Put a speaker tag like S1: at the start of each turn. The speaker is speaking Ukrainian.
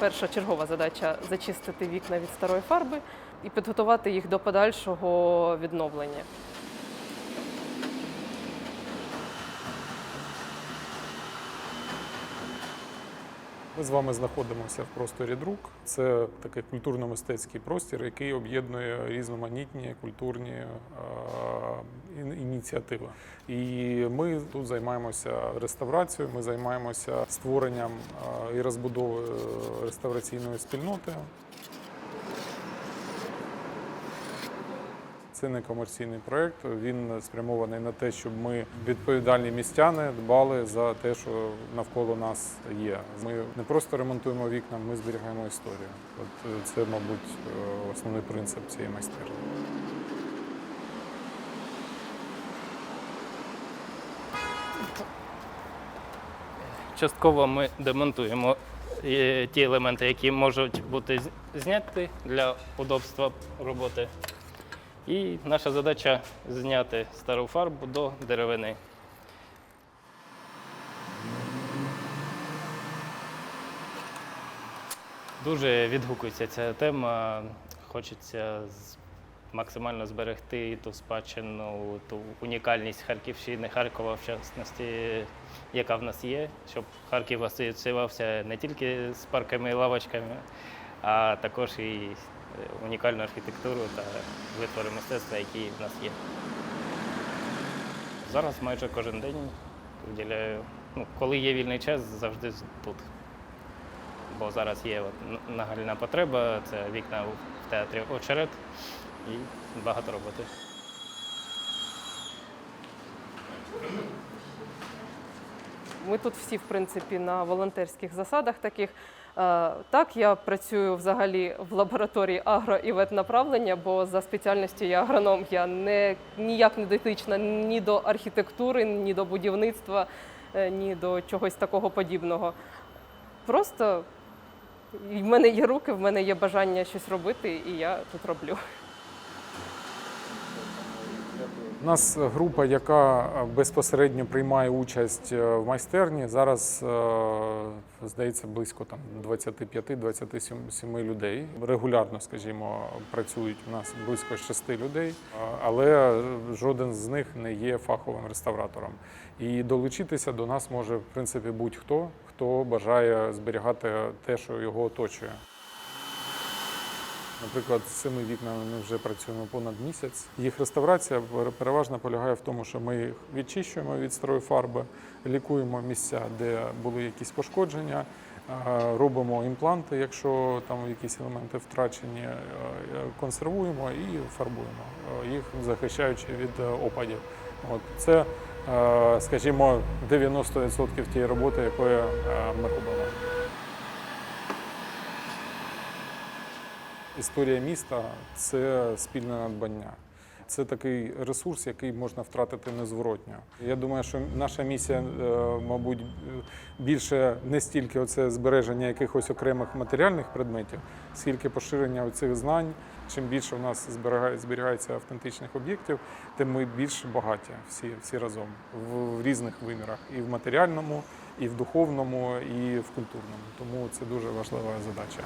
S1: перша чергова задача зачистити вікна від старої фарби і підготувати їх до подальшого відновлення.
S2: Ми з вами знаходимося в просторі друк. Це такий культурно-мистецький простір, який об'єднує різноманітні культурні е, ініціативи. І ми тут займаємося реставрацією, ми займаємося створенням е, і розбудовою реставраційної спільноти. Це не комерційний проєкт. Він спрямований на те, щоб ми, відповідальні містяни, дбали за те, що навколо нас є. Ми не просто ремонтуємо вікна, ми зберігаємо історію. От е, це, мабуть, е, основний принцип цієї майстерні.
S3: Частково ми демонтуємо е, ті елементи, які можуть бути зняті для удобства роботи. І наша задача зняти стару фарбу до деревини. Дуже відгукується ця тема. Хочеться максимально зберегти ту спадщину, ту унікальність Харківщини, Харкова, в частності, яка в нас є, щоб Харків асоціювався не тільки з парками і лавочками, а також і унікальну архітектуру та витвори мистецтва, які в нас є. Зараз майже кожен день виділяю, ну, коли є вільний час, завжди тут. Бо зараз є от нагальна потреба, це вікна в театрі очерет і багато роботи.
S1: Ми тут всі, в принципі, на волонтерських засадах таких. Е, Так, я працюю взагалі в лабораторії агро і ветнаправлення, бо за спеціальністю я агроном. Я не ніяк не дотична ні до архітектури, ні до будівництва, е, ні до чогось такого подібного. Просто в мене є руки, в мене є бажання щось робити, і я тут роблю.
S2: У нас група, яка безпосередньо приймає участь е, в майстерні. Зараз е, здається близько там 25-27 людей. Регулярно, скажімо, працюють у нас близько 6 людей, е, але жоден з них не є фаховим реставратором. І долучитися до нас може в принципі будь-хто, хто бажає зберігати те, що його оточує. Наприклад, з цими вікнами ми вже працюємо понад місяць. Їх реставрація переважно полягає в тому, що ми їх відчищуємо від старої фарби, лікуємо місця, де були якісь пошкодження, е, робимо імпланти, якщо там якісь елементи втрачені, е, консервуємо і фарбуємо, е, їх захищаючи від опадів. От це, скажімо, 90% тієї роботи, якої ми робимо. Історія міста це спільне надбання. Це такий ресурс, який можна втратити незворотньо. Я думаю, що наша місія, е, мабуть, більше не стільки оце збереження якихось окремих матеріальних предметів, скільки поширення цих знань. Чим більше у нас зберігає- зберігається автентичних об'єктів, тим ми більш багаті всі, всі разом в, в різних вимірах, і в матеріальному, і в духовному, і в культурному. Тому це дуже важлива задача.